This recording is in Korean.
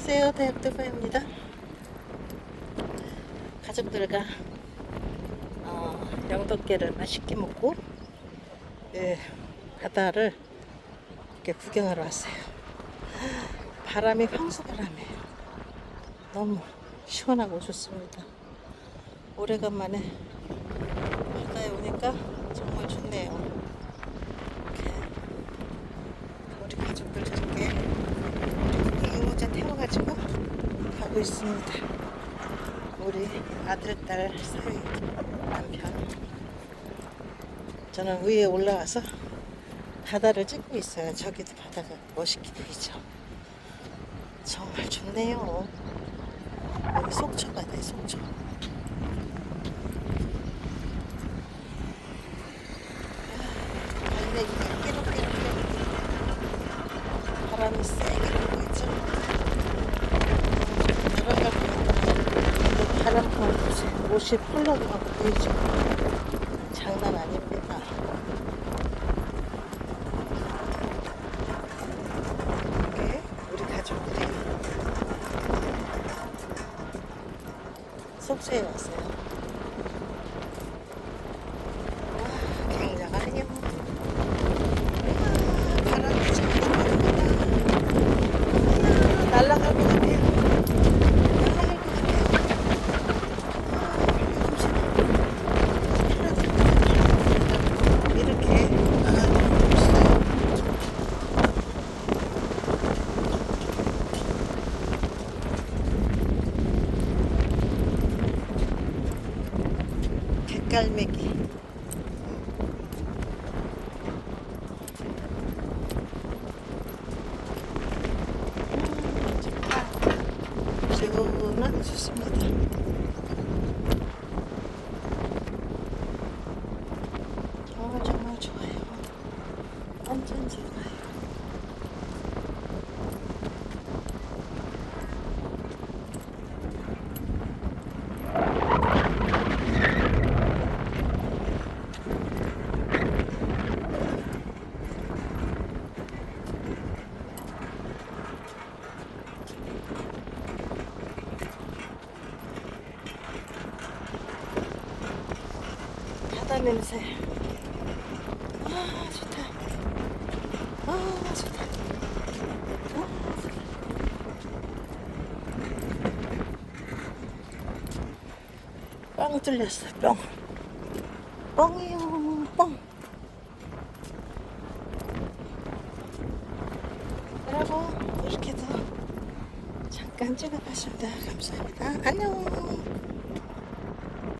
안녕하세요. 대학교부입니다. 가족들과 어, 영덕계를 맛있게 먹고 예, 바다를 이렇게 구경하러 왔어요. 바람이 황소바람이에요. 너무 시원하고 좋습니다. 오래간만에 바다에 오니까 정말 좋네요. 이렇게 우리 가족들 저렇게 이모자 태워 가지고 가고 있습니다. 우리 아들, 딸 사이 남편. 저는 위에 올라와서 바다를 찍고 있어요. 저기도 바다가 멋있게 보이죠. 정말 좋네요. 여기 속초 바다에 속초. 달래기가 끼룩끼룩 바람이 세게 불고 있죠. 들어갈 불고 옷이 펄럭하고 보이죠. 장난 아닙니다. 이렇게 우리 가족들이 속초에 왔어요. 와, 굉장하네요. 우와, 바람이 정말 납니다. 우와, 날아갈 것 같아요. 날아갈 것 같아요. 아, 이렇게 나가고 있어요. 갯 갈매기 음, 좋다. 시원하고 좋습니다. 정말 정말 좋아요. 냄새. 아 좋다. 아 좋다. 아. 뻥 뚫렸어 뻥. 뻥이요 뻥. 여러분 이렇게도 잠깐 찍어봤습니다. 감사합니다. 안녕.